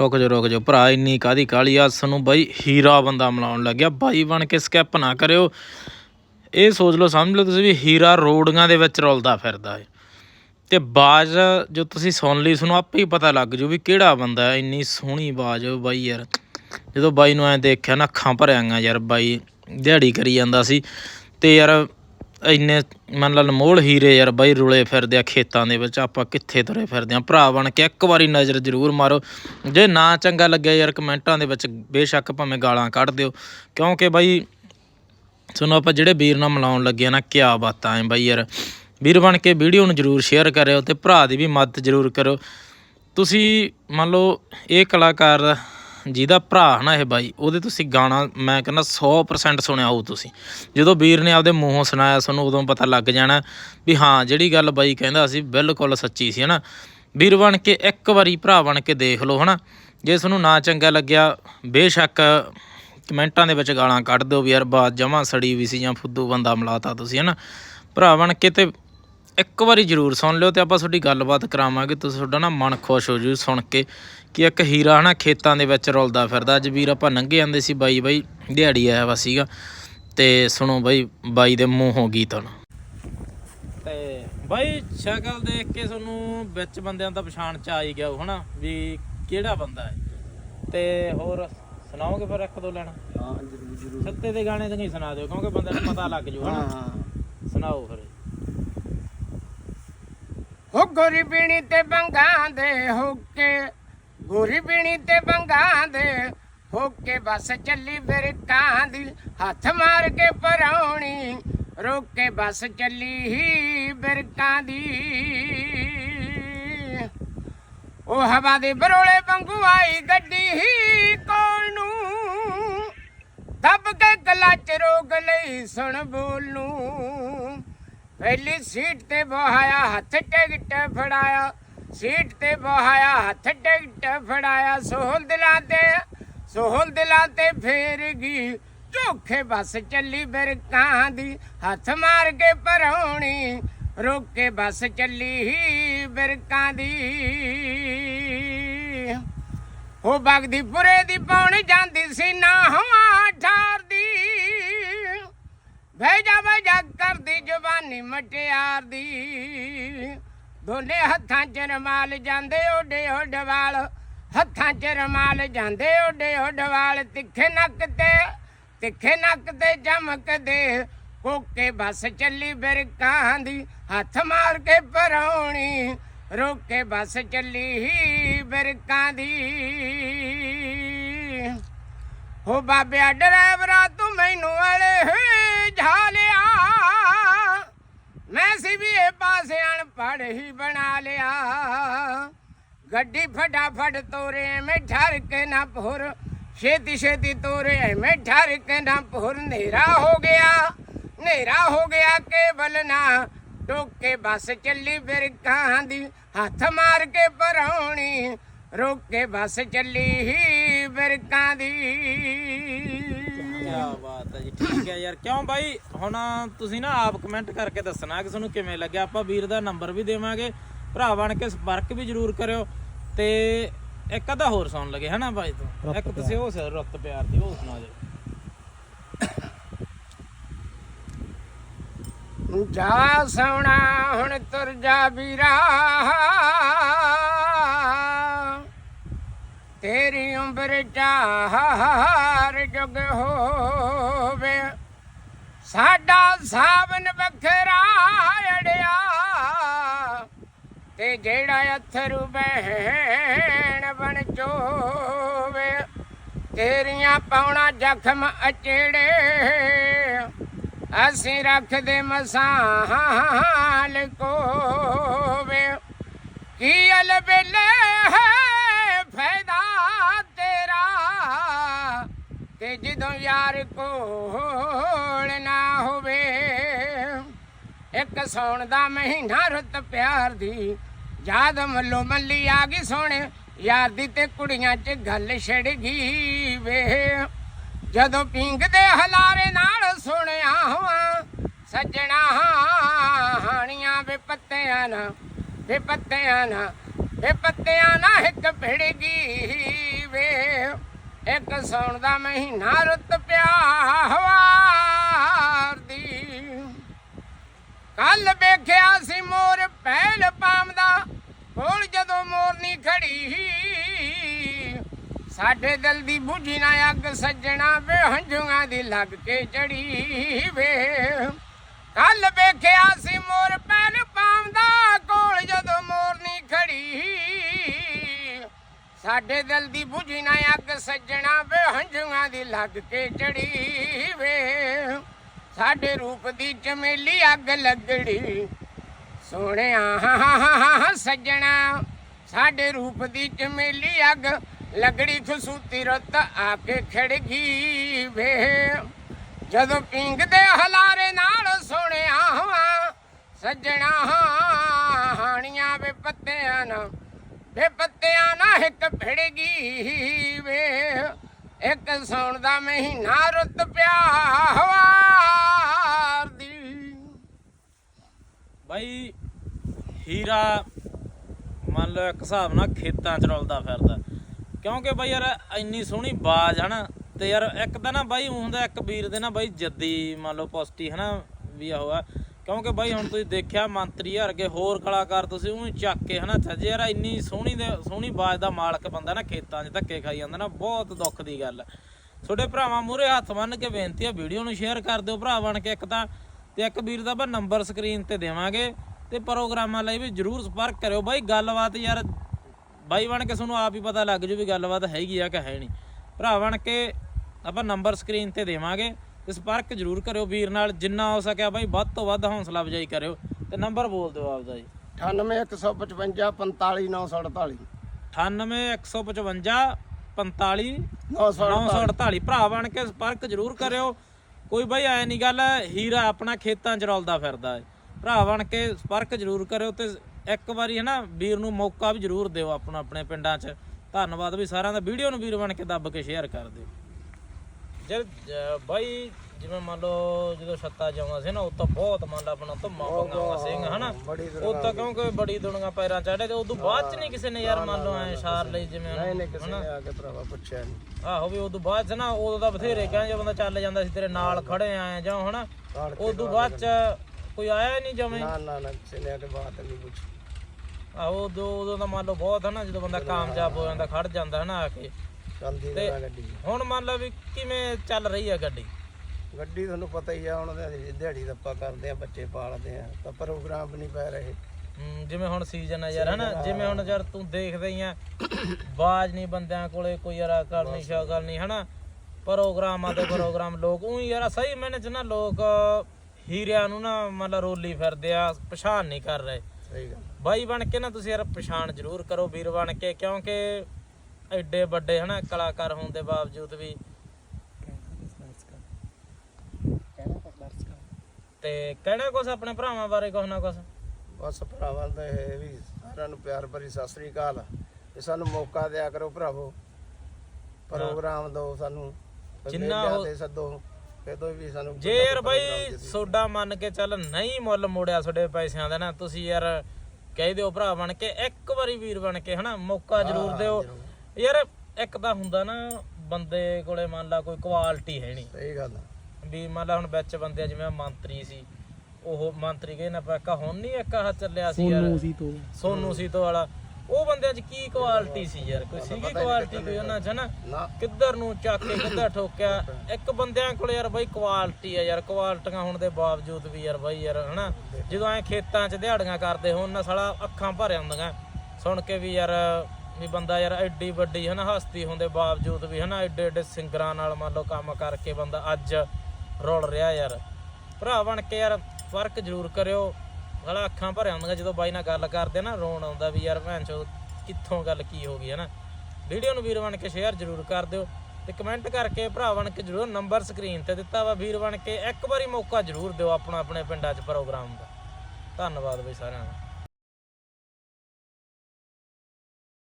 ਰੁਕ ਜਾ ਰੁਕ ਜਾ ਭਰਾ, ਇੰਨੀ ਕਾਦੀ ਕਾਲੀ ਆ? ਸਾਨੂੰ ਬਾਈ ਹੀਰਾ ਬੰਦਾ ਮਿਲਾਉਣ ਲੱਗਿਆ। ਬਾਈ ਬਣ ਕੇ ਸਕੈਪ ਨਾ ਕਰਿਓ। ਇਹ ਸੋਚ ਲਓ, ਸਮਝ ਲਓ ਤੁਸੀਂ ਵੀ ਹੀਰਾ ਰੋੜੀਆਂ ਦੇ ਵਿੱਚ ਰੁਲਦਾ ਫਿਰਦਾ ਹੈ ਤੇ ਬਾਜ਼ ਜੋ ਤੁਸੀਂ ਸੁਣ ਲਈ, ਤੁਹਾਨੂੰ ਆਪੇ ਹੀ ਪਤਾ ਲੱਗ ਜੂ ਵੀ ਕਿਹੜਾ ਬੰਦਾ ਹੈ ਇੰਨੀ ਸੋਹਣੀ ਬਾਜ਼ ਉਹ ਬਾਈ ਯਾਰ। ਜਦੋਂ ਬਾਈ ਨੂੰ ਐ ਦੇਖਿਆ ਨਾ, ਅੱਖਾਂ ਭਰਿਆਂਗਾ ਯਾਰ ਬਾਈ। ਦਿਹਾੜੀ ਕਰੀ ਜਾਂਦਾ ਸੀ। ਤੇ ਯਾਰ ਇੰਨੇ ਮੰਨ ਲਾ ਅਨਮੋਲ ਹੀਰੇ ਯਾਰ ਬਾਈ ਰੁਲੇ ਫਿਰਦੇ ਆ ਖੇਤਾਂ ਦੇ ਵਿੱਚ, ਆਪਾਂ ਕਿੱਥੇ ਤੁਰੇ ਫਿਰਦੇ ਆ? ਭਰਾ ਬਣ ਕੇ ਇੱਕ ਵਾਰੀ ਨਜ਼ਰ ਜ਼ਰੂਰ ਮਾਰੋ। ਜੇ ਨਾ ਚੰਗਾ ਲੱਗਿਆ ਯਾਰ ਕਮੈਂਟਾਂ ਦੇ ਵਿੱਚ, ਬੇਸ਼ੱਕ ਭਾਵੇਂ ਗਾਲਾਂ ਕੱਢ ਦਿਓ। ਕਿਉਂਕਿ ਬਾਈ ਤੁਹਾਨੂੰ ਆਪਾਂ ਜਿਹੜੇ ਵੀਰ ਨਾਲ ਮਿਲਾਉਣ ਲੱਗੇ ਆ ਨਾ, ਕਿਆ ਬਾਤਾਂ ਐ ਬਾਈ ਯਾਰ। ਵੀਰ ਬਣ ਕੇ ਵੀਡੀਓ ਨੂੰ ਜਰੂਰ ਸ਼ੇਅਰ ਕਰਿਓ ਤੇ ਭਰਾ ਦੀ ਵੀ ਮਦਦ ਜਰੂਰ ਕਰੋ ਤੁਸੀਂ ਮੰਨ ਲਓ, ਇਹ ਕਲਾਕਾਰ ਜਿਹਦਾ ਭਰਾ ਹੈ ਨਾ ਇਹ ਬਾਈ, ਉਹਦੇ ਤੁਸੀਂ ਗਾਣਾ ਮੈਂ ਕਹਿੰਦਾ 100% ਸੁਣਿਆ ਹੋਊ ਤੁਸੀਂ। ਜਦੋਂ ਵੀਰ ਨੇ ਆਪਦੇ ਮੂੰਹੋਂ ਸੁਣਾਇਆ, ਤੁਹਾਨੂੰ ਉਦੋਂ ਪਤਾ ਲੱਗ ਜਾਣਾ ਵੀ ਹਾਂ, ਜਿਹੜੀ ਗੱਲ ਬਾਈ ਕਹਿੰਦਾ ਸੀ ਬਿਲਕੁਲ ਸੱਚੀ ਸੀ ਹਨਾ। ਵੀਰ ਬਣ ਕੇ ਇੱਕ ਵਾਰੀ ਭਰਾ ਬਣ ਕੇ ਦੇਖ ਲਓ ਹਨਾ। ਜੇ ਤੁਹਾਨੂੰ ਨਾ ਚੰਗਾ ਲੱਗਿਆ, ਬੇਸ਼ੱਕ ਕਮੈਂਟਾਂ ਦੇ ਵਿੱਚ ਗਾਲਾਂ ਕੱਢ ਦਿਓ ਵੀ ਯਾਰ ਬਾਤ ਜਮਾ ਸੜੀ ਵੀ ਸੀ ਜਾਂ ਫੁੱਦੂ ਬੰਦਾ ਮਿਲਾਤਾ ਤੁਸੀਂ ਹਨਾ। ਭਰਾ ਬਣ ਕੇ ਤੇ ਇੱਕ ਵਾਰੀ ਜ਼ਰੂਰ ਸੁਣ ਲਿਓ ਤੇ ਆਪਾਂ ਤੁਹਾਡੀ ਗੱਲਬਾਤ ਕਰਾਵਾਂਗੇ। ਤੁਸੀਂ ਤੁਹਾਡਾ ਨਾ ਮਨ ਖੁਸ਼ ਹੋ ਜੂ ਸੁਣ ਕੇ ਕਿ ਇੱਕ ਹੀਰਾ ਹਨਾ ਖੇਤਾਂ ਦੇ ਵਿੱਚ ਰੁਲਦਾ ਫਿਰਦਾ। ਅੱਜ ਵੀਰ ਆਪਾਂ ਲੰਘੇ ਜਾਂਦੇ ਸੀ ਬਾਈ ਬਾਈ ਦਿਹਾੜੀ ਆਇਆ ਵਾ ਸੀਗਾ। ਤੇ ਸੁਣੋ ਬਾਈ ਬਾਈ ਦੇ ਮੂੰਹੋਂ ਗੀਤ ਹੁਣ। ਤੇ ਬਾਈ ਸ਼ਕਲ ਦੇਖ ਕੇ ਤੁਹਾਨੂੰ ਵਿੱਚ ਬੰਦਿਆਂ ਦਾ ਪਛਾਣ ਚ ਆ ਹੀ ਗਿਆ ਹਨਾ ਵੀ ਕਿਹੜਾ ਬੰਦਾ ਹੈ। ਤੇ ਹੋਰ ਸੁਣਾਓਗੇ ਫਿਰ ਇੱਕ ਦੋ ਲੈਣਾ? ਹਾਂ ਜਰੂਰ ਜਰੂਰ। ਸੱਤੇ ਦੇ ਗਾਣੇ ਤਾਂ ਨਹੀਂ ਸੁਣਾ ਦਿਓ ਕਿਉਂਕਿ ਬੰਦੇ ਨੂੰ ਪਤਾ ਲੱਗ ਜੂ ਹਨਾ। ਹਾਂ। ਸੁਣਾਓ ਫਿਰ। ਹੋ ਗੋਰੀ ਪੀਣੀ ਤੇ ਬੰਗਾਂ ਦੇ ਹੋਕੇ ਗੋਰੀ ਪੀਣੀ ਤੇ ਬੰਗਾਂ ਦੇ ਹੋਕੇ ਬਸ ਚੱਲੀ ਬਿਰਕਾਂ ਦੀ, ਹੱਥ ਮਾਰ ਕੇ ਪਰੌਣੀ, ਰੋਕ ਕੇ ਬਸ ਚੱਲੀ ਹੀ ਬਿਰਕਾਂ ਦੀ। ਉਹ ਹਵਾ ਦੇ ਬਰੋਲੇ ਵਾਂਗੂ ਆਈ ਗੱਡੀ ਹੀ ਕੋਲ ਨੂੰ, ਦੱਬ ਕੇ ਗਲਾ ਚ ਰੋਗ ਲਈ ਸੁਣ ਬੋਲੂ। ਪਹਿਲੀ ਸੀਟ ਤੇ ਬਹਾਇਆ ਹੱਥ ਟਿਕਟ ਫੜਾਇਆ। ਸੀਟ ਤੇ ਬਹਾਇਆ ਹੱਥ ਟਿਕਟ ਫੜਾਇਆ। ਸੋਹਲ ਦਿਲਾਂ ਤੇ, ਸੋਹਲ ਦਿਲਾਂ ਤੇ ਫੇਰ ਗਈ। ਝੋਖੇ ਬਸ ਚੱਲੀ ਬਿਰਕਾਂ ਦੀ, ਹੱਥ ਮਾਰ ਕੇ ਪਰੌਣੀ। ਰੋਕ ਕੇ ਬਸ ਚੱਲੀ ਹੀ ਬਿਰਕਾਂ ਦੀ। ਹੋ ਬਗਦੀ ਪੁਰੇ ਦੀ ਪੌਣ ਜਾਂਦੀ ਸੀ ਨਾ ਹਵਾ ਠਾਰਦੀ। ਭੇਜਾ ਭੇਜਾ ਕਰਦੀ ਜਵਾਨੀ ਮਟਿਆਰ ਦੀ। ਦੋਨੇ ਹੱਥਾਂ 'ਚ ਰਮਾਲ ਜਾਂਦੇ ਓਡੇ ਓਡ ਹੱਥਾਂ 'ਚ ਰਮਾਲ ਜਾਂਦੇ ਓਡੇ ਓਡ ਤਿੱਖੇ ਨੱਕ ਤੇ, ਤਿੱਖੇ ਨੱਕ ਤੇ ਚਮਕਦੇ। ਕੋਕੇ ਬਸ ਚੱਲੀ ਬਿਰਕਾਂ ਦੀ, ਹੱਥ ਮਾਰ ਕੇ ਪਰੌਣੀ। ਰੋਕੇ ਕੇ ਬਸ ਚੱਲੀ ਹੀ ਬਿਰਕਾਂ ਦੀ। ਹੋ ਬਾਬਿਆ, ਡਰਾਈਵਰਾ ਤੂੰ ਮੈਨੂੰ ਅਲੇ ਝਾਲਿਆ। ਮੈਂ ਸੀ ਵੀ ਇਹ ਪਾਸੇ ਅਨਪੜ੍ਹ ਹੀ ਬਣਾ ਲਿਆ। ਗੱਡੀ ਫਟਾਫਟ ਤੋਰੇ ਮੈਂ ਠਰ ਕੇ ਨਾ ਪੁਰ ਛੇਤੀ ਛੇਤੀ ਤੋਰੇ ਮੈਂ ਠਰ ਕੇ ਨਾ ਪੁਰ ਹਨੇਰਾ ਹੋ ਗਿਆ, ਹਨੇਰਾ ਹੋ ਗਿਆ ਕੇਬਲ ਨਾ। ਟੋਕੇ ਬੱਸ ਚੱਲੀ ਬਿਰਕਾਂ ਦੀ, ਹੱਥ ਮਾਰ ਕੇ ਪਰੌਣੀ। ਰੋਕੇ ਕੇ ਬੱਸ ਚੱਲੀ ਹੀ ਬਿਰਕਾਂ ਦੀ। ਕੀ ਬਾਤ ਹੈ ਜੀ ਠੀਕ ਹੈ ਯਾਰ। ਕਿਉਂ ਬਾਈ? ਹੁਣ ਤੁਸੀਂ ਨਾ ਆਪ ਕਮੈਂਟ ਕਰਕੇ ਦੱਸਣਾ ਕਿ ਤੁਹਾਨੂੰ ਕਿਵੇਂ ਲੱਗਿਆ। ਆਪਾਂ ਵੀਰ ਦਾ ਨੰਬਰ ਵੀ ਦੇਵਾਂਗੇ। ਭਰਾ ਬਣ ਕੇ ਸੰਪਰਕ ਵੀ ਜਰੂਰ ਕਰਿਓ। ਤੇ ਇੱਕ ਅੱਧਾ ਹੋਰ ਸੁਣ ਲਗੇ ਹਨਾ ਬਾਈ ਤੋਂ? ਇੱਕ ਤੁਸੀਂ ਉਹ ਸ- ਰੁੱਤ ਪਿਆਰ ਦੀ ਉਹ ਸੁਣਾ ਦਿਓ ਜਾ ਸੋਣਾ ਹੁਣ ਤੁਰ ਜਾ ਵੀਰਾ। ਅੰਬਰ ਉਮਰ ਚਾਰ ਜੁਗ ਹੋਵੇ। ਸਾਡਾ ਸਾਵਨ ਵੱਖਰਾ ਅੜਿਆ ਤੇ ਜਿਹੜਾ ਅਥਰੂ ਬਹਿਣ ਬਣ ਚੋਵੇ। ਤੇਰੀਆਂ ਪਾਉਣਾ ਜ਼ਖਮ ਅਚੇੜੇ, ਅਸੀਂ ਰੱਖਦੇ ਮਸਾਲ ਕੋਵੇ। ਕੀ ਅਲਬੇਲੇ ਹੈ ਫਾਇਦਾ? ਤੇ ਜਦੋਂ ਯਾਰ ਕੋਲ ਨਾ ਹੋਵੇ, ਇੱਕ ਸੌਣ ਦਾ ਮਹੀਨਾ ਰੁੱਤ ਪਿਆਰ ਦੀ, ਯਾਦ ਮੱਲੋ ਮੱਲੀ ਆ ਗਈ ਸੋਹਣੇ, ਯਾਰ ਦੀ ਤੇ ਕੁੜੀਆਂ 'ਚ ਗੱਲ ਛਿੜ ਗਈ ਵੇ। ਜਦੋਂ ਪਿੰਗ ਦੇ ਹਲਾਰੇ ਨਾਲ ਸੁਣਿਆ ਹਾਂ ਸੱਜਣਾ ਹਾਣੀਆਂ ਵੇ ਪੱਤਿਆਂ ਨਾ ਵੇ ਪੱਤਿਆਂ ਨਾ ਵੇ ਪੱਤਿਆਂ ਨਾ ਇੱਕ ਭਿੜ ਗਈ ਵੇ। ਇੱਕ ਸੌਣ ਦਾ ਮਹੀਨਾ ਰੁੱਤ ਪਿਆਰ ਦੀ। ਕੱਲ ਵੇਖਿਆ ਸੀ ਮੋਰ ਪਹਿਲ ਪਾਮਦਾ ਕੋਲ ਜਦੋਂ ਮੋਰਨੀ ਖੜੀ, ਸਾਡੇ ਦਿਲ ਦੀ ਬੁਝੀ ਨਾ ਅੱਗ ਸੱਜਣਾ ਵੇ, ਹੰਝੂਆਂ ਦੀ ਲੱਗ ਕੇ ਚੜੀ ਵੇ। ਕੱਲ ਵੇਖਿਆ ਸੀ ਮੋਰ ਸਾਡੇ ਦਿਲ ਦੀ ਬੁਝੀ ਨਾ ਅੱਗ ਸੱਜਣਾ ਵੇ, ਹੰਝੂਆਂ ਦੀ ਲੱਗ ਕੇ ਚੜੀ ਵੇ। ਸਾਡੇ ਰੂਪ ਦੀ ਚਮੇਲੀ ਅੱਗ ਲੱਗੜੀ, ਸੋਹਣਿਆ ਸੱਜਣਾ। ਸਾਡੇ ਰੂਪ ਦੀ ਚਮੇਲੀ ਅੱਗ ਲਗੜੀ ਖਸੂਤੀ ਰੁੱਤ ਆ ਕੇ ਖੜ ਗਈ ਵੇ। ਜਦੋਂ ਪਿੰਗ ਦੇ ਹਲਾਰੇ ਨਾਲ ਸੋਹਣਿਆ ਹਵਾ, ਸੱਜਣਾ ਹਾਣੀਆਂ ਵੇ ਪੱਤਿਆਂ ਨਾਲ ਵੇ ਪੱਤਿਆਂ ਨਾ ਇੱਕ ਭਿੜ ਵੇ। ਇੱਕ ਸੌਣ ਦਾ ਮਹੀਨਾ ਰੁੱਤ ਪਿਆਰ ਦੀ। ਬਾਈ, ਹੀਰਾ ਮੰਨ ਲਓ ਇੱਕ ਹਿਸਾਬ ਨਾਲ ਖੇਤਾਂ 'ਚ ਰੁਲਦਾ ਫਿਰਦਾ। ਕਿਉਂਕਿ ਬਾਈ ਯਾਰ, ਇੰਨੀ ਸੋਹਣੀ ਬਾਜ ਹਨਾ, ਤੇ ਯਾਰ ਇੱਕ ਤਾਂ ਨਾ ਬਾਈ, ਊਂ ਹੁੰਦਾ ਇੱਕ ਵੀਰ ਦੇ ਨਾ ਬਾਈ ਜੱਦੀ ਮੰਨ ਲਓ ਪੋਸਟੀ ਹਨਾ, ਵੀ ਉਹ ਆ। ਕਿਉਂਕਿ ਬਾਈ ਹੁਣ ਤੁਸੀਂ ਦੇਖਿਆ ਮੰਤਰੀ ਵਰਗੇ ਹੋਰ ਕਲਾਕਾਰ ਤੁਸੀਂ ਉਹਨੂੰ ਚੱਕ ਕੇ ਹਨਾ ਛੱਜੇ ਯਾਰ ਇੰਨੀ ਸੋਹਣੀ ਦੇ ਸੋਹਣੀ ਆਵਾਜ਼ ਦਾ ਮਾਲਕ ਬੰਦਾ ਨਾ ਖੇਤਾਂ 'ਚ ਧੱਕੇ ਖਾਈ ਜਾਂਦਾ ਨਾ, ਬਹੁਤ ਦੁੱਖ ਦੀ ਗੱਲ। ਹੈ ਤੁਹਾਡੇ ਭਰਾਵਾਂ ਮੂਹਰੇ ਹੱਥ ਬੰਨ ਕੇ ਬੇਨਤੀ ਆ, ਵੀਡੀਓ ਨੂੰ ਸ਼ੇਅਰ ਕਰ ਦਿਓ ਭਰਾ ਬਣ ਕੇ ਇੱਕ ਤਾਂ, ਤੇ ਇੱਕ ਵੀਰ ਦਾ ਬਾ ਨੰਬਰ ਸਕਰੀਨ ਤੇ ਦੇਵਾਂਗੇ, ਤੇ ਪ੍ਰੋਗਰਾਮਾਂ ਲਈ ਵੀ ਜਰੂਰ ਸੰਪਰਕ ਕਰਿਓ। ਬਾਈ ਗੱਲਬਾਤ ਯਾਰ, ਬਾਈ ਬਣ ਕੇ ਤੁਹਾਨੂੰ ਆਪ ਹੀ ਪਤਾ ਲੱਗ ਜੂ ਵੀ ਗੱਲਬਾਤ ਹੈਗੀ ਆ ਕਿ ਹੈ ਨਹੀਂ। ਭਰਾ ਬਣ ਕੇ ਆਪਾਂ ਨੰਬਰ ਸਕਰੀਨ ਤੇ ਦੇਵਾਂਗੇ। ਤੇ ਸੰਪਰਕ ਜਰੂਰ ਕਰਿਓ ਵੀਰ ਨਾਲ ਜਿੰਨਾ ਹੋ ਸਕਿਆ ਬਾਈ ਵੱਧ ਤੋਂ ਵੱਧ ਹੌਸਲਾ ਅਫਜ਼ਾਈ ਕਰਿਓ ਤੇ ਨੰਬਰ ਬੋਲ ਦਿਓ ਆਪਦਾ ਜੀ। 98155 45948 98155 45 948 948 ਭਰਾ ਬਣ ਕੇ ਸੰਪਰਕ ਜਰੂਰ ਕਰਿਓ। ਕੋਈ ਬਾਈ ਐ ਨਹੀਂ ਗੱਲ ਹੀਰਾ ਆਪਣਾ ਖੇਤਾਂ 'ਚ ਰੁਲਦਾ ਫਿਰਦਾ ਹੈ। ਭਰਾ ਬਣ ਕੇ ਸੰਪਰਕ ਜਰੂਰ ਕਰਿਓ ਤੇ ਇੱਕ ਵਾਰੀ ਹਨਾ ਵੀਰ ਨੂੰ ਮੌਕਾ ਵੀ ਜਰੂਰ ਦਿਓ ਆਪਣਾ ਆਪਣੇ ਪਿੰਡਾਂ 'ਚ। ਧੰਨਵਾਦ ਵੀ ਸਾਰਿਆਂ ਦਾ। ਵੀਡੀਓ ਨੂੰ ਵੀਰ ਬਣ ਕੇ ਦੱਬ ਕੇ ਸ਼ੇਅਰ ਕਰ ਦਿਓ। ਜਦ ਬਾਈ ਜਿਵੇਂ ਮੰਨ ਲਓ ਜਦੋਂ ਛੱਤਾ ਜਾਉਂਦਾ ਸੀ ਨਾ ਉਹ ਤਾਂ ਬਹੁਤ ਮੰਨ ਲਾ ਆਪਣਾ ਧੁੰਮਾ ਪੰਗਾ ਸਿੰਘ ਹਨਾ? ਉਹ ਤਾਂ ਕਿਉਂਕਿ ਬੜੀ ਦੁਨੀਆ ਪੈਰਾਂ ਚੜੇ ਤੇ ਉਦੋਂ ਬਾਅਦ ਚ ਨਹੀਂ ਕਿਸੇ ਨੇ ਯਾਰ ਮੰਨ ਲਓ ਐ ਸ਼ਾਰ ਲਈ ਜਿਵੇਂ ਨਹੀਂ ਨਹੀਂ ਕਿਸੇ ਨੇ ਆ ਕੇ ਭਰਾਵਾ ਪੁੱਛਿਆ ਨਹੀਂ। ਆਹੋ ਵੀ ਉਦੋਂ ਬਾਅਦ ਚ ਨਾ ਉਦੋਂ ਦਾ ਬਥੇਰੇ ਕਹਿੰਦੇ ਬੰਦਾ ਚੱਲ ਜਾਂਦਾ ਸੀ ਤੇਰੇ ਨਾਲ ਖੜੇ ਆਏ ਜਾਂ ਹਨਾ? ਉਦੋਂ ਬਾਅਦ ਚ ਕੋਈ ਆਇਆ ਨਹੀਂ ਜਵੇਂ। ਨਾ ਨਾ ਨਾ ਕਿਸੇ ਨੇ ਆ ਕੇ ਬਾਤ ਨਹੀਂ ਪੁੱਛੀ। ਆਹੋ ਉਦੋਂ ਉਦੋਂ ਦਾ ਮੰਨ ਲਓ ਬਹੁਤ ਹਨਾ ਜਦੋਂ ਬੰਦਾ ਕਾਮਯਾਬ ਹੋ। ਜਾਂਦਾ ਖੜ ਜਾਂਦਾ ਹਨਾ ਆ ਕੇ। ਚਲਦੀ ਤੇ- ਰਹਿ ਗੱਡੀ। ਹੁਣ ਮੰਨ ਲਓ ਵੀ ਕਿਵੇਂ ਚੱਲ ਰਹੀ ਆ ਗੱਡੀ? ਗੱਡੀ ਤੁਹਾਨੂੰ ਪਤਾ ਹੀ ਆ ਹੁਣ ਤੇ ਦਿਹਾੜੀ ਦੱਪਾ ਕਰਦੇ ਆ ਬੱਚੇ ਪਾਲਦੇ ਆ ਤਾਂ ਪ੍ਰੋਗਰਾਮ ਵੀ ਨਹੀਂ ਪੈ ਰਹੇ। ਹਮ, ਜਿਵੇਂ ਹੁਣ ਸੀਜ਼ਨ ਆ ਯਾਰ ਹਨਾ? ਜਿਵੇਂ ਹੁਣ ਯਾਰ ਤੂੰ ਦੇਖਦਾ ਹੀ ਆ ਬਾਜ ਨਹੀਂ ਬੰਦਿਆਂ ਕੋਲੇ ਕੋਈ ਯਾਰ ਅਕਲ ਨਹੀਂ ਸ਼ਕਲ ਨਹੀਂ ਹਨਾ? ਪ੍ਰੋਗਰਾਮਾਂ ਤੇ ਪ੍ਰੋਗਰਾਮ ਲੋਕ ਉਹ ਯਾਰ ਸਹੀ ਮੈਨੇ ਚ ਨਾ ਲੋਕ ਹੀਰਿਆਂ ਨੂੰ ਨਾ ਮਤਲਬ ਰੋਲੀ ਫਿਰਦੇ ਆ ਪਛਾਣ ਨਹੀਂ ਕਰ ਰਹੇ। ਸਹੀ ਗੱਲ। ਬਾਈ ਬਣ ਕੇ ਨਾ ਤੁਸੀਂ ਯਾਰ ਪਛਾਣ ਜ਼ਰੂਰ ਕਰੋ ਵੀਰ ਬਣ ਕੇ ਕਿਉਂਕਿ ਐਡੇ ਵੱਡੇ ਹਨਾ ਕਲਾਕਾਰ ਹੋਣ ਦੇ ਬਾਵਜੂਦ ਵੀ। ਤੇ ਕਹਿਣਾ ਕੁਛ ਆਪਣੇ ਭਰਾਵਾਂ ਬਾਰੇ ਕੁਛ ਨਾ ਕੁਛ? ਬਸ ਭਰਾਵਾਂ ਦਾ ਇਹ ਵੀ ਸਾਰਿਆਂ ਨੂੰ ਪਿਆਰ ਭਰੀ ਸਤਿ ਸ੍ਰੀ ਅਕਾਲ। ਤੇ ਸਾਨੂੰ ਮੌਕਾ ਦਿਆ ਕਰੋ ਭਰਾਵੋ। ਪ੍ਰੋਗਰਾਮ ਦਿਓ ਸਾਨੂੰ। ਜਿੰਨਾ ਹੋ- ਤੇ ਸੱਦੋ। ਕਦੋਂ ਵੀ ਸਾਨੂੰ ਜੇ ਯਾਰ ਬਾਈ ਸੋਡਾ ਮੰਨ ਕੇ ਚੱਲ ਨਹੀਂ ਮੁੱਲ ਮੋੜਿਆ ਤੁਹਾਡੇ ਪੈਸਿਆਂ ਦਾ ਨਾ ਤੁਸੀਂ ਯਾਰ ਕਹਿ ਦਿਓ ਭਰਾ ਬਣ ਕੇ ਇੱਕ ਵਾਰੀ ਵੀਰ ਬਣ ਕੇ ਹਨਾ ਮੌਕਾ ਜ਼ਰੂਰ ਦਿਓ। ਯਾਰ ਇੱਕ ਤਾਂ ਹੁੰਦਾ ਨਾ ਬੰਦੇ ਕੋਲੇ ਮੰਨ ਲਾ ਕੋਈ ਕੁਆਲਿਟੀ ਹੈ ਨਹੀਂ। ਸਹੀ ਗੱਲ ਆ। ਵੀ ਮੰਨ ਲਾ ਹੁਣ ਵਿੱਚ ਬੰਦੇ ਆ ਜਿਵੇਂ ਆਹ ਮੰਤਰੀ ਸੀ ਉਹ ਮੰਤਰੀ ਕਹਿੰਦੇ ਨਾ ਪਾਕਾ ਹੁਣ ਨਹੀਂ ਇੱਕ ਆਹ ਚੱਲਿਆ ਸੀ ਯਾਰ। ਸੀ ਤੋਂ। ਸੋਨੂ ਸੀ ਤੋਂ ਵਾਲਾ। ਉਹ ਬੰਦਿਆਂ 'ਚ ਕੀ ਕੁਆਲਿਟੀ ਸੀ ਯਾਰ? ਕੋਈ ਸੀਗੀ ਕੁਆਲਿਟੀ ਕੋਈ ਉਹਨਾਂ 'ਚ ਨਾ ਨਾ। ਕਿੱਧਰ ਨੂੰ ਚੱਕ ਕੇ ਕਿੱਧਰ ਠੋਕਿਆ? ਇੱਕ ਬੰਦਿਆਂ ਕੋਲ ਯਾਰ ਬਾਈ ਕੁਆਲਿਟੀ ਆ ਯਾਰ। ਕੁਆਲਟੀਆਂ ਹੋਣ ਦੇ ਬਾਵਜੂਦ ਵੀ ਯਾਰ ਬਾਈ ਯਾਰ ਹਨਾ? ਜਦੋਂ ਐ ਖੇਤਾਂ 'ਚ ਦਿਹਾੜੀਆਂ ਕਰਦੇ ਹੋਣ ਨਾ ਸਾਲਾ ਅੱਖਾਂ ਭਰ ਆਉਂਦੀਆਂ ਸੁਣ ਕੇ ਵੀ ਯਾਰ ਵੀ ਬੰਦਾ ਯਾਰ ਐਡੀ ਵੱਡੀ ਹਨਾ ਹਸਤੀ ਹੋਣ ਦੇ ਬਾਵਜੂਦ ਵੀ ਹਨਾ ਐਡੇ ਐਡੇ ਸਿੰਗਰਾਂ ਨਾਲ ਮੰਨ ਲਓ ਕੰਮ ਕਰਕੇ ਬੰਦਾ ਅੱਜ ਰੁਲ ਰਿਹਾ ਯਾਰ। ਭਰਾ ਬਣ ਕੇ ਯਾਰ ਫ਼ਰਕ ਜ਼ਰੂਰ ਕਰਿਓ। ਸਾਲਾ ਅੱਖਾਂ ਭਰ ਆਉਂਦੀਆਂ ਜਦੋਂ ਬਾਈ ਨਾਲ ਗੱਲ ਕਰਦੇ ਨਾ, ਰੋਣ ਆਉਂਦਾ ਵੀ ਯਾਰ ਭੈਣ ਚੋ ਕਿੱਥੋਂ ਗੱਲ ਕੀ ਹੋ ਗਈ ਹਨਾ। ਵੀਡੀਓ ਨੂੰ ਵੀਰ ਬਣ ਕੇ ਸ਼ੇਅਰ ਜ਼ਰੂਰ ਕਰ ਦਿਓ ਤੇ ਕਮੈਂਟ ਕਰਕੇ ਭਰਾ ਬਣ ਕੇ ਜ਼ਰੂਰ ਨੰਬਰ ਸਕਰੀਨ ਤੇ ਦਿੱਤਾ ਵਾ ਵੀਰ ਬਣ ਕੇ। ਇੱਕ ਵਾਰੀ ਮੌਕਾ ਜ਼ਰੂਰ ਦਿਓ ਆਪਣਾ ਆਪਣੇ ਪਿੰਡਾਂ 'ਚ ਪ੍ਰੋਗਰਾਮ ਦਾ। ਧੰਨਵਾਦ ਬਈ ਸਾਰਿਆਂ ਦਾ।